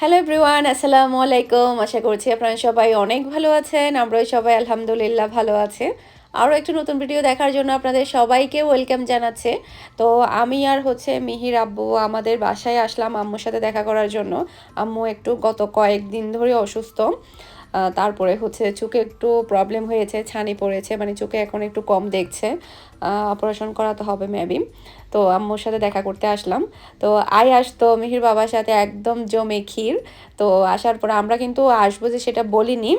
Hello everyone আসসালামু আলাইকুম আশা করছি আপনারা সবাই অনেক ভালো আছেন। আমরাও সবাই আলহামদুলিল্লাহ ভালো আছে। আরও একটু নতুন ভিডিও দেখার জন্য আপনাদের সবাইকে ওয়েলকাম জানাচ্ছে। তো আমি আর হচ্ছে মিহির আব্বু আমাদের বাসায় আসলাম আম্মুর সাথে দেখা করার জন্য। আম্মু একটু গত কয়েকদিন ধরে অসুস্থ। তারপরে হচ্ছে চোখে একটু প্রবলেম হয়েছে, ছানি পড়েছে মানে চোখে এখন একটু কম দেখছে। অপারেশন করাতে হবে মেবি তো আম্মুর সাথে দেখা করতে আসলাম। তো আই আসতো মিহির বাবার সাথে একদম জমে ক্ষীর। তো আসার পর আমরা কিন্তু আসব যে সেটা বলিনি।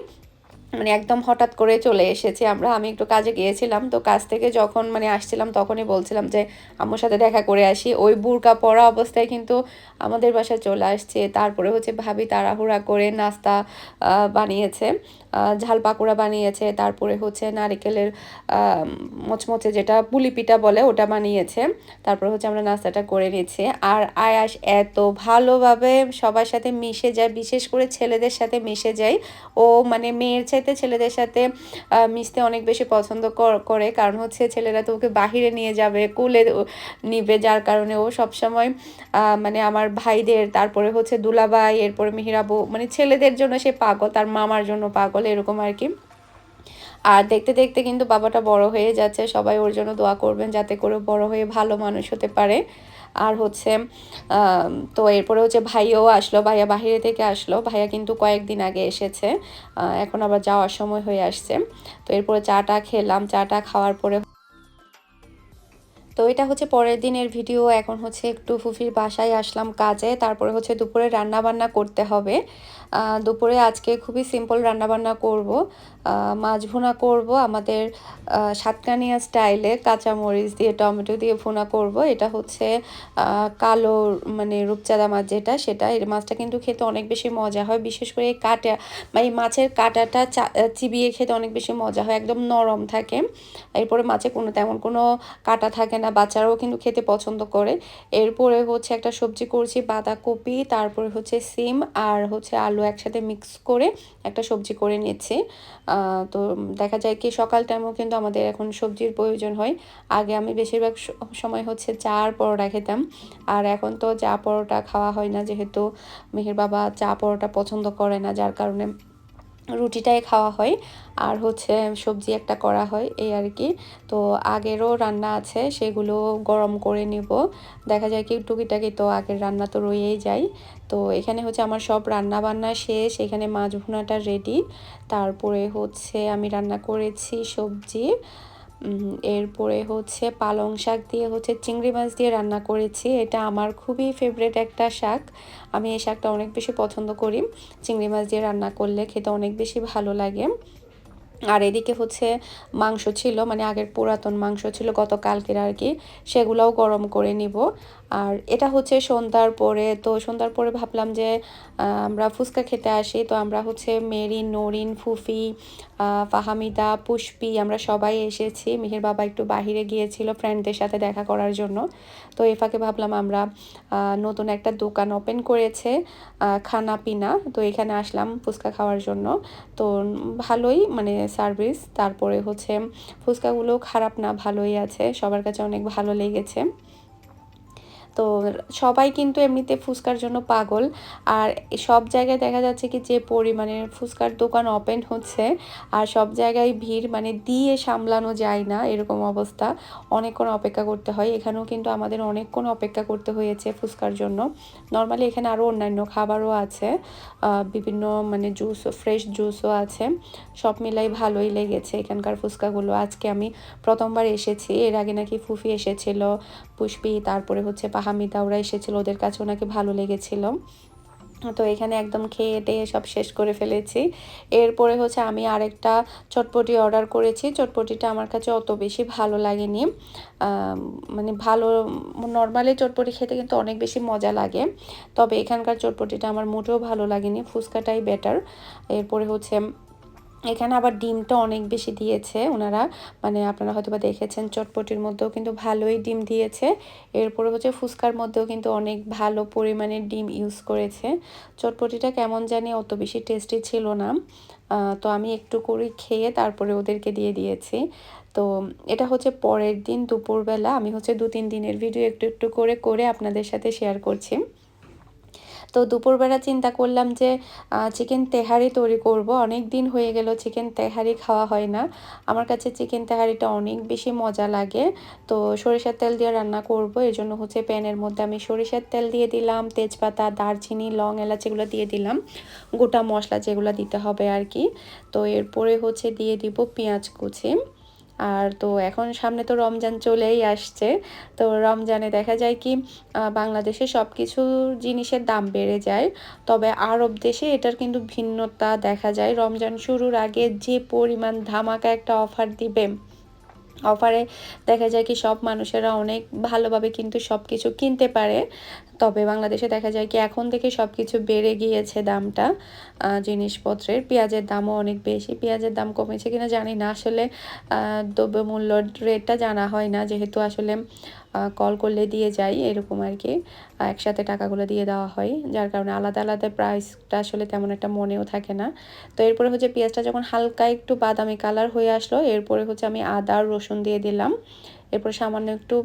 মানে একদম হঠাৎ করে চলে এসেছি আমরা। আমি একটু কাজে গিয়েছিলাম, তো কাজ থেকে যখন মানে আসছিলাম তখনই বলছিলাম যে, আম্মুর সাথে দেখা করে আসি। ওই বুরকা পরা অবস্থায় কিন্তু আমাদের বাসায় চলে আসছে। তারপরে হচ্ছে ভাবি তাড়াহুড়া করে নাস্তা বানিয়েছে। ঝাল পাকোড়া বানিয়েছে, তারপরে হচ্ছে নারিকেলের মচমচে যেটা পুলি পিঠা বলে ওটা বানিয়েছে। তারপরে হচ্ছে আমরা নাস্তাটা করে নিয়েছি আর আয়াস এত ভালোভাবে সবার সাথে মিশে যায়, বিশেষ করে ছেলেদের সাথে মিশে যায়। ও মানে মেয়ের চাইতে ছেলেদের সাথে মিশতে অনেক বেশি পছন্দ করে কারণ হচ্ছে ছেলেরা তো ওকে বাহিরে নিয়ে যাবে, কুলে নিবে। যার কারণে ও সবসময় মানে আমার ভাইদের, তারপরে হচ্ছে দুলাভাই, এরপরে মিহিরাবু মানে ছেলেদের জন্য সে পাগল, তার মামার জন্য পাগল। এরকম আর কি। আর দেখতে দেখতে কিন্তু বাবাটা বড় হয়ে যাচ্ছে। সবাই ওর জন্য দোয়া করবেন যাতে করে বড় হয়ে ভালো মানুষ হতে পারে। আর হচ্ছে তো এরপরে হচ্ছে ভাইও আসলো, ভাইয়া বাহিরে থেকে আসলো। ভাইয়া কিন্তু কয়েকদিন আগে এসেছে। এখন আবার যাওয়ার সময় হয়ে আসছে। তো এরপরে চাটা খেলাম। চাটা খাওয়ার পরে তো এটা হচ্ছে পরের দিনের ভিডিও। এখন হচ্ছে একটু ফুফির বাসায় আসলাম কাজে। তারপরে হচ্ছে দুপুরে রান্না বান্না করতে হবে। দুপুরে আজকে খুবই সিম্পল রান্নাবান্না করব। মাছ ভুনা করব। আমাদের সাতকানিয়া স্টাইলে কাঁচামরিচ দিয়ে, টমেটো দিয়ে ভুনা করব। এটা হচ্ছে কালো মানে রূপচাঁদা মাছ যেটা, সেটা। এই মাছটা কিন্তু খেতে অনেক বেশি মজা হয়। বিশেষ করে কাটা মানে মাছের কাটাটা চিবিয়ে খেতে অনেক বেশি মজা হয়। একদম নরম থাকে। এরপরে মাছে কোনো, তেমন কোনো কাটা থাকে না। বাচ্চারাও কিন্তু খেতে পছন্দ করে। এরপরে হচ্ছে একটা সবজি করছি, বাঁধাকপি, তারপরে হচ্ছে সিম আর হচ্ছে আলু একসাথে মিক্স করে একটা সবজি করে নিচ্ছি। তো দেখা যায় কি সকাল টাইমেও কিন্তু আমাদের এখন সবজির প্রয়োজন হয়। আগে আমি বেশিরভাগ সময় হচ্ছে চা আর পরোটা খেতাম। আর এখন তো চা পরোটা খাওয়া হয় না, যেহেতু মেহের বাবা চা পরোটা পছন্দ করে না, যার কারণে রুটিটাই খাওয়া হয়। আর হচ্ছে সবজি একটা করা হয়, এই আর কি। তো আগেরও রান্না আছে, সেগুলো গরম করে নিব। দেখা যায় কি, টুকিটাকি তো আগের রান্না তো রয়েই যায়। তো এখানে হচ্ছে আমার সব রান্না বান্না শেষ, এখানে মাছ ভুনাটা রেডি তারপরে হচ্ছে আমি রান্না করেছি সবজি। এরপরে হচ্ছে পালং শাক দিয়ে হচ্ছে চিংড়ি মাছ দিয়ে রান্না করেছি। এটা আমার খুবই ফেভারেট একটা শাক। আমি এই শাকটা অনেক বেশি পছন্দ করি। চিংড়ি মাছ দিয়ে রান্না করলে খেতে অনেক বেশি ভালো লাগে। আর এদিকে হচ্ছে মাংস ছিল মানে আগের পুরাতন মাংস ছিল, গতকালকের আর কি, সেগুলোও গরম করে নিব। আর এটা হচ্ছে সন্ধ্যার পরে, তো সন্ধ্যার পরে ভাবলাম যে আমরা ফুচকা খেতে আসি, তো আমরা হচ্ছে মেরিন নরিন, ফুফি ফাহামিদা, পুষ্পি, আমরা সবাই এসেছি। মিহির বাবা একটু বাহিরে গিয়েছিল ফ্রেন্ডদের সাথে দেখা করার জন্য। তো এফাকে ভাবলাম আমরা নতুন একটা দোকান ওপেন করেছে খানা পিনা। তো এখানে আসলাম ফুচকা খাওয়ার জন্য। তো ভালোই মানে সার্ভিস তারপরে হচ্ছে ফুচকাগুলো খারাপ না, ভালোই আছে, সবার কাছে অনেক ভালো লেগেছে। তো সবাই কিন্তু এমনিতে ফুচকার জন্য পাগল। আর সব জায়গায় দেখা যাচ্ছে কি যে পরিমাণে ফুচকার দোকান ওপেন হচ্ছে। আর সব জায়গায় ভিড় মানে দিয়ে সামলানো যায় না এরকম অবস্থা। অনেকক্ষণ অপেক্ষা করতে হয়। এখানেও কিন্তু আমাদের অনেকক্ষণ অপেক্ষা করতে হয়েছে ফুচকার জন্য। নর্মালি এখানে আরও অন্যান্য খাবারও আছে। বিভিন্ন মানে জুস ফ্রেশ জুসও আছে। সব মিলাই ভালোই লেগেছে এখানকার ফুচকাগুলো। আজকে আমি প্রথমবার এসেছি। এর আগে নাকি ফুফি এসেছিল, পুষ্পি, তারপরে হচ্ছে পাহামিদা ওরা এসেছিল, ওদের কাছে ওনাকে ভালো লেগেছিল। তো এখানে একদম খেয়ে টেয়ে সব শেষ করে ফেলেছি। এরপরে হচ্ছে আমি আরেকটা চটপটি অর্ডার করেছি। চটপটিটা আমার কাছে অত বেশি ভালো লাগেনি। মানে ভালো, নর্মালি চটপটি খেতে কিন্তু অনেক বেশি মজা লাগে। তবে এখানকার চটপটিটা আমার মোটেও ভালো লাগেনি, ফুচকাটাই বেটার এরপরে হচ্ছে এখানে আবার ডিমটা অনেক বেশি দিয়েছে ওনারা। মানে আপনারা হয়তো বা দেখেছেন চটপটির মধ্যেও কিন্তু ভালোই ডিম দিয়েছে। এরপরে হচ্ছে ফুচকার মধ্যেও কিন্তু অনেক ভালো পরিমাণে ডিম ইউজ করেছে। চটপটিটা কেমন জানি অত বেশি টেস্টি ছিল না। তো আমি একটু করে খেয়ে তারপরে ওদেরকে দিয়ে দিয়েছি। তো এটা হচ্ছে পরের দিন দুপুরবেলা। আমি হচ্ছে দু তিন দিনের ভিডিও একটু একটু করে করে আপনাদের সাথে শেয়ার করছি। তো দুপুরবেলা চিন্তা করলাম যে চিকেন তেহারি তৈরি করব। অনেক দিন হয়ে গেল চিকেন তেহারি খাওয়া হয় না। আমার কাছে চিকেন তেহারিটা অনেক বেশি মজা লাগে। তো সরিষার তেল দিয়ে রান্না করব। এর জন্য হচ্ছে প্যানের মধ্যে আমি সরিষার তেল দিয়ে দিলাম, তেজপাতা, দারচিনি, লং এলাচ এগুলো দিয়ে দিলাম। গোটা মশলা যেগুলো দিতে হবে আর কি। তো এরপরে হচ্ছে দিয়ে দিব পেঁয়াজ কুচি। আর তো এখন সামনে তো রমজান চলেই আসছে। তো রমজানে দেখা যায় কি বাংলাদেশে সব কিছু জিনিসের দাম বেড়ে যায়। তবে আরব দেশে এটার কিন্তু ভিন্নতা দেখা যায়। রমজান শুরুর আগে যে পরিমাণ ধামাকা একটা অফার দিবে অফারে দেখা যায় কি সব মানুষেরা অনেক ভালোভাবে কিন্তু সব কিছু কিনতে পারে। তবে বাংলাদেশে দেখা যায় কি এখন থেকে সব কিছু বেড়ে গিয়েছে দামটা। জিনিসপত্রের পেঁয়াজের দামও অনেক বেশি। পেঁয়াজের দাম কমেছে কিনা জানি না। আসলে দ্রব্যমূল্য রেটটা জানা হয় না। যেহেতু আসলে কল করলে দিয়ে যাই, এরকম আর কি একসাথে টাকাগুলো দিয়ে দেওয়া হয়। যার কারণে আলাদা আলাদা প্রাইসটা আসলে তেমন একটা মনেও থাকে না। তো এরপরে হচ্ছে পেঁয়াজটা যখন হালকা একটু বাদামি কালার হয়ে আসলো, এরপরে হচ্ছে আমি আদা রসুন দিয়ে দিলাম। এরপরে সামান্য একটু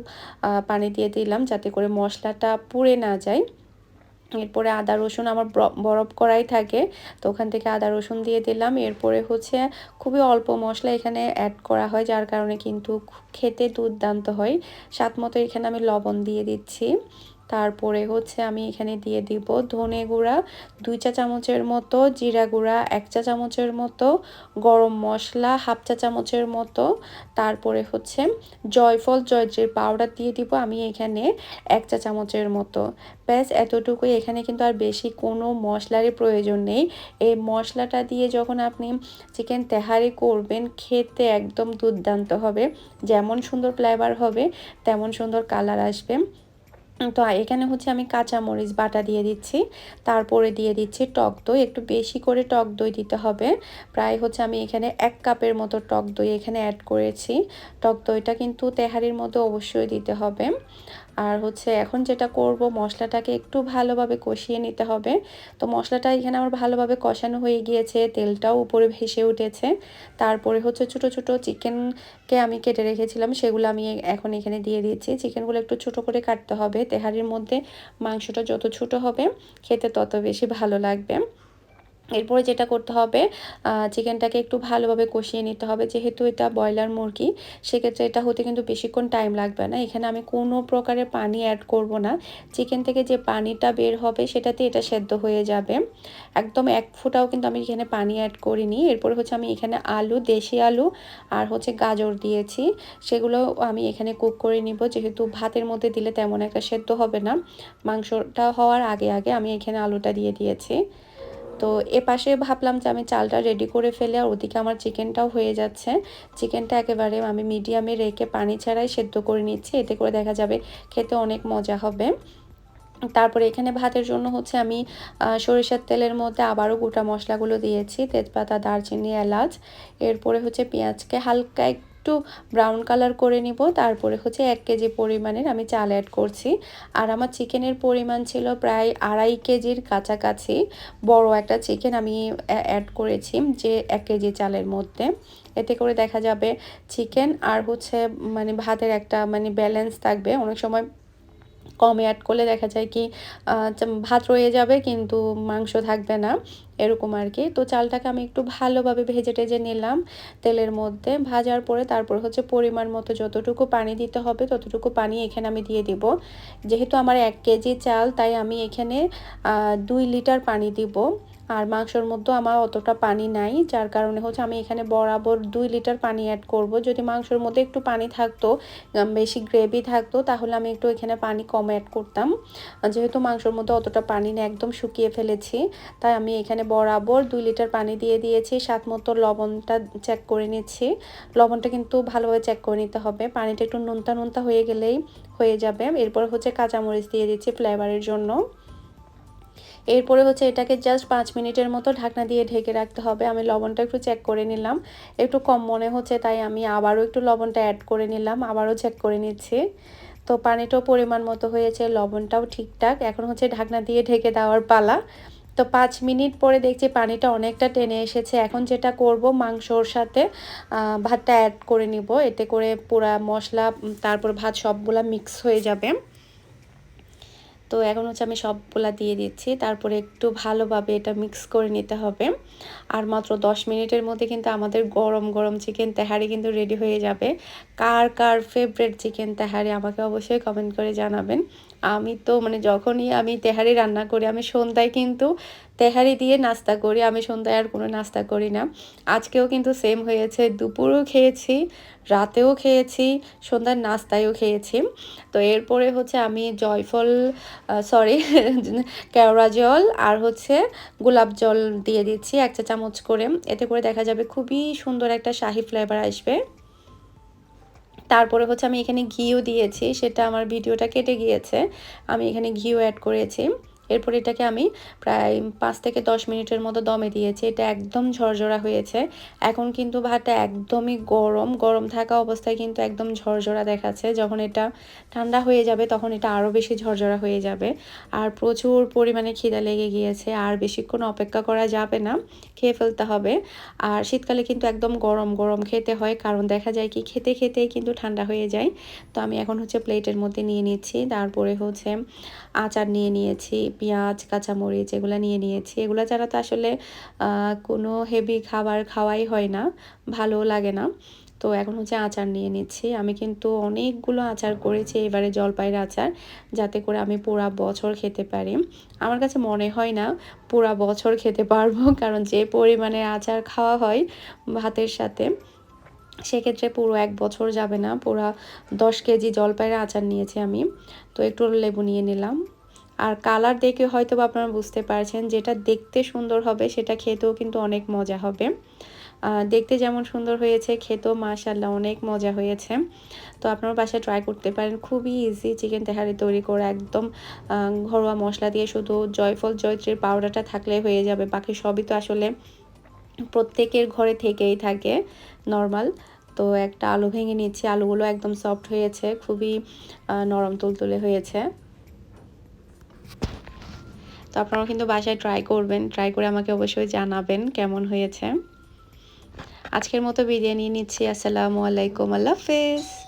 পানি দিয়ে দিলাম যাতে করে মশলাটা পুড়ে না যায়। এরপরে আদা, রসুন আমার বরফ করাই থাকে। তো ওখান থেকে আদা, রসুন দিয়ে দিলাম। এরপরে হচ্ছে খুবই অল্প মশলা এখানে অ্যাড করা হয়, যার কারণে কিন্তু খেতে দুর্দান্ত হয়। স্বাদ মতো এখানে আমি লবণ দিয়ে দিচ্ছি। তারপরে হচ্ছে আমি এখানে দিয়ে দিব ধনে গুঁড়া, দুই চা চামচের মতো জিরা গুঁড়া, এক চা চামচের মতো গরম মশলা, হাফ চা চামচের মতো। তারপরে হচ্ছে জয়ফল, জয়ত্রীর পাউডার দিয়ে দিব আমি এখানে এক চা চামচের মতো। ব্যাস, এতটুকুই। এখানে কিন্তু আর বেশি কোনো মশলারই প্রয়োজন নেই। এই মশলাটা দিয়ে যখন আপনি চিকেন তেহারি করবেন, খেতে একদম দুর্দান্ত হবে। যেমন সুন্দর ফ্লেভার হবে, তেমন সুন্দর কালার আসবে। তো এখানে হচ্ছে আমি কাঁচামরিচ বাটা দিয়ে দিচ্ছি। তারপরে দিয়ে দিচ্ছি টক দই। একটু বেশি করে টক দই দিতে হবে। প্রায় হচ্ছে আমি এখানে এক কাপের মতো টক দই এখানে অ্যাড করেছি। টক দইটা কিন্তু তেহারির মধ্যে অবশ্যই দিতে হবে। আর হচ্ছে এখন যেটা করব, মশলাটাকে একটু ভালোভাবে কষিয়ে নিতে হবে। তো মশলাটা এখানে আমার ভালোভাবে কষানো হয়ে গিয়েছে, তেলটাও উপরে ভেসে উঠেছে। তারপরে হচ্ছে ছোট ছোট চিকেনকে আমি কেটে রেখেছিলাম, সেগুলো আমি এখন এখানে দিয়ে দিয়েছি। চিকেনগুলো একটু ছোট করে কাটতে হবে, তেহারির মধ্যে মাংসটা যত ছোট হবে, খেতে তত বেশি ভালো লাগবে। এরপরে যেটা করতে হবে চিকেনটাকে একটু ভালোভাবে কষিয়ে নিতে হবে। যেহেতু এটা ব্রয়লার মুরগি, সেক্ষেত্রে এটা হতে কিন্তু বেশিক্ষণ টাইম লাগবে না। এখানে আমি কোনো প্রকারের পানি অ্যাড করব না। চিকেন থেকে যে পানিটা বের হবে, সেটাতে এটা সেদ্ধ হয়ে যাবে। একদম এক ফুটাও কিন্তু আমি এখানে পানি অ্যাড করিনি। এরপরে হচ্ছে আমি এখানে আলু, দেশি আলু আর হচ্ছে গাজর দিয়েছি। সেগুলো আমি এখানে কুক করে নিব। যেহেতু ভাতের মধ্যে দিলে তেমন একটা সেদ্ধ হবে না। মাংসটা হওয়ার আগে আগে আমি এখানে আলুটা দিয়ে দিয়েছি। তো এ পাশে ভাবলাম যে আমি চালটা রেডি করে ফেলে আর ওদিকে আমার চিকেনটাও হয়ে যাচ্ছে। চিকেনটা একেবারে আমি মিডিয়ামে রেখে পানি ছাড়াই সেদ্ধ করে নিচ্ছি। এতে করে দেখা যাবে খেতে অনেক মজা হবে। তারপরে এখানে ভাতের জন্য হচ্ছে আমি সরিষার তেলের মধ্যে আবারও গোটা মশলাগুলো দিয়েছি। তেজপাতা, দারচিনি, এলাচ। এরপরে হচ্ছে পেঁয়াজকে হালকা একটু ব্রাউন কালার করে নিব। তারপরে হচ্ছে এক কেজি পরিমাণের আমি চাল অ্যাড করছি। আর আমার চিকেনের পরিমাণ ছিল প্রায় আড়াই কেজির কাছাকাছি। বড় একটা চিকেন আমি অ্যাড করেছি যে এক কেজি চালের মধ্যে। এতে করে দেখা যাবে চিকেন আর হচ্ছে মানে ভাতের একটা মানে ব্যালেন্স থাকবে। অনেক সময় কম অ্যাড করলে দেখা যায় কি ভাত রয়ে যাবে কিন্তু মাংস থাকবে না, এরকম আর কি। তো চালটাকে আমি একটু ভালোভাবে ভেজে টেজে নিলাম তেলের মধ্যে। ভাজার পরে তারপর হচ্ছে পরিমাণ মতো যতটুকু পানি দিতে হবে ততটুকু পানি এখানে আমি দিয়ে দিব। যেহেতু আমার এক কেজি চাল তাই আমি এখানে দুই লিটার পানি দিব। আর মাংসর মধ্যে আমার অতটা পানি নাই, যার কারণে হচ্ছে আমি এখানে বরাবর দুই লিটার পানি অ্যাড করব। যদি মাংসর মধ্যে একটু পানি থাকতো বেশি গ্রেভি থাকতো, তাহলে আমি একটু এখানে পানি কম অ্যাড করতাম। যেহেতু মাংসর মধ্যে অতটা পানি নেই, একদম শুকিয়ে ফেলেছি, তাই আমি এখানে বরাবর দুই লিটার পানি দিয়ে দিয়েছি। সাত মতো লবণটা চেক করে নিচ্ছি। লবণটা কিন্তু ভালোভাবে চেক করে নিতে হবে। পানিটা একটু নুনতা নুনতা হয়ে গেলেই হয়ে যাবে। এরপর হচ্ছে কাঁচামরিচ দিয়ে দিচ্ছি ফ্লেভারের জন্য। এরপরে হচ্ছে এটাকে জাস্ট পাঁচ মিনিটের মতো ঢাকনা দিয়ে ঢেকে রাখতে হবে। আমি লবণটা একটু চেক করে নিলাম। একটু কম মনে হচ্ছে, তাই আমি আবারও একটু লবণটা অ্যাড করে নিলাম। আবারও চেক করে নিচ্ছি। তো পানিটাও পরিমাণ মতো হয়েছে, লবণটাও ঠিকঠাক। এখন হচ্ছে ঢাকনা দিয়ে ঢেকে দেওয়ার পালা। তো পাঁচ মিনিট পরে দেখছি পানিটা অনেকটা টেনে এসেছে। এখন যেটা করব, মাংসর সাথে ভাতটা অ্যাড করে নিব। এতে করে পুরা মশলা তারপর ভাত সবগুলা মিক্স হয়ে যাবে। তো এখন হচ্ছে আমি সবগুলা দিয়ে দিচ্ছি। তারপরে একটু ভালোভাবে এটা মিক্স করে নিতে হবে। আর মাত্র দশ মিনিটের মধ্যে কিন্তু আমাদের গরম গরম চিকেন তেহারি কিন্তু রেডি হয়ে যাবে। কার কার ফেভারেট চিকেন তেহারি আমাকে অবশ্যই কমেন্ট করে জানাবেন। আমি তো মানে যখনই আমি তেহারি রান্না করি, আমি সন্ধ্যায় কিন্তু তেহারি দিয়ে নাস্তা করি। আমি সন্ধ্যায় আর কোনো নাস্তা করি না। আজকেও কিন্তু সেম হয়েছে। দুপুরেও খেয়েছি, রাতেও খেয়েছি, সন্ধ্যার নাস্তায়ও খেয়েছি। তো এরপরে হচ্ছে আমি জয়ফল সরি কেওড়া জল আর হচ্ছে গোলাপ জল দিয়ে দিচ্ছি, এক চা চামচ করে। এতে করে দেখা যাবে খুবই সুন্দর একটা শাহি ফ্লেভার আসবে। তারপরে হচ্ছে আমি এখানে ঘিও দিয়েছি, সেটা আমার ভিডিওটা কেটে গিয়েছে। আমি এখানে ঘিও অ্যাড করেছি। এরপর এটাকে আমি প্রায় পাঁচ থেকে দশ মিনিটের মতো দমে দিয়েছি। এটা একদম ঝরঝরা হয়েছে। এখন কিন্তু ভাতটা একদমই গরম গরম থাকা অবস্থায় কিন্তু একদম ঝরঝরা দেখাচ্ছে। যখন এটা ঠান্ডা হয়ে যাবে তখন এটা আরও বেশি ঝরঝরা হয়ে যাবে। আর প্রচুর পরিমাণে খিদা লেগে গিয়েছে। আর বেশিক্ষণ অপেক্ষা করা যাবে না। খেয়ে ফেলতে হবে। আর শীতকালে কিন্তু একদম গরম গরম খেতে হয়। কারণ দেখা যায় কি, খেতে খেতে কিন্তু ঠান্ডা হয়ে যায়। তো আমি এখন হচ্ছে প্লেটের মধ্যে নিয়ে নিচ্ছি। তারপরে হচ্ছে আচার নিয়ে নিয়েছি। পেঁয়াজ, কাঁচামরিচ এগুলো নিয়ে নিয়েছি। এগুলো ছাড়া তো আসলে কোনো হেভি খাবার খাওয়াই হয় না, ভালো লাগে না। তো এখন হচ্ছে আচার নিয়ে নিচ্ছি। আমি কিন্তু অনেকগুলো আচার করেছি এবারে জলপাইয়ের আচার, যাতে করে আমি পুরা বছর খেতে পারি। আমার কাছে মনে হয় না পুরা বছর খেতে পারব, কারণ যে পরিমাণে আচার খাওয়া হয় ভাতের সাথে, সেক্ষেত্রে পুরো এক বছর যাবে না। পুরো দশ কেজি জলপাইয়ের আচার নিয়েছি আমি। তো একটু লেবু নিয়ে নিলাম। আর কালার দেখে হয়তো আপনারা বুঝতে পারছেন, যেটা দেখতে সুন্দর হবে সেটা খেতেও কিন্তু অনেক মজা হবে। দেখতে যেমন সুন্দর হয়েছে, খেতেও মাশাল্লাহ অনেক মজা হয়েছে। তো আপনারা বাসায় ট্রাই করতে পারেন, খুবই ইজি চিকেন তেহারি তৈরি করে একদম ঘরোয়া মশলা দিয়ে শুধু জয়ফল, জয়ত্রীর পাউডারটা থাকলে হয়ে যাবে, বাকি সবই তো আসলে প্রত্যেকের ঘরে থেকেই থাকে নর্মাল তো একটা আলু ভেঙে নিচ্ছি, আলুগুলো একদম সফট হয়েছে, খুবই নরম তুলতুলে হয়েছে। তো আপনারাও কিন্তু বাসায় ট্রাই করবেন ট্রাই করে আমাকে অবশ্যই জানাবেন কেমন হয়েছে। আজকের মতো বিরিয়ানি নিচ্ছি। আসসালামু আলাইকুম, আল্লাহ হাফেজ।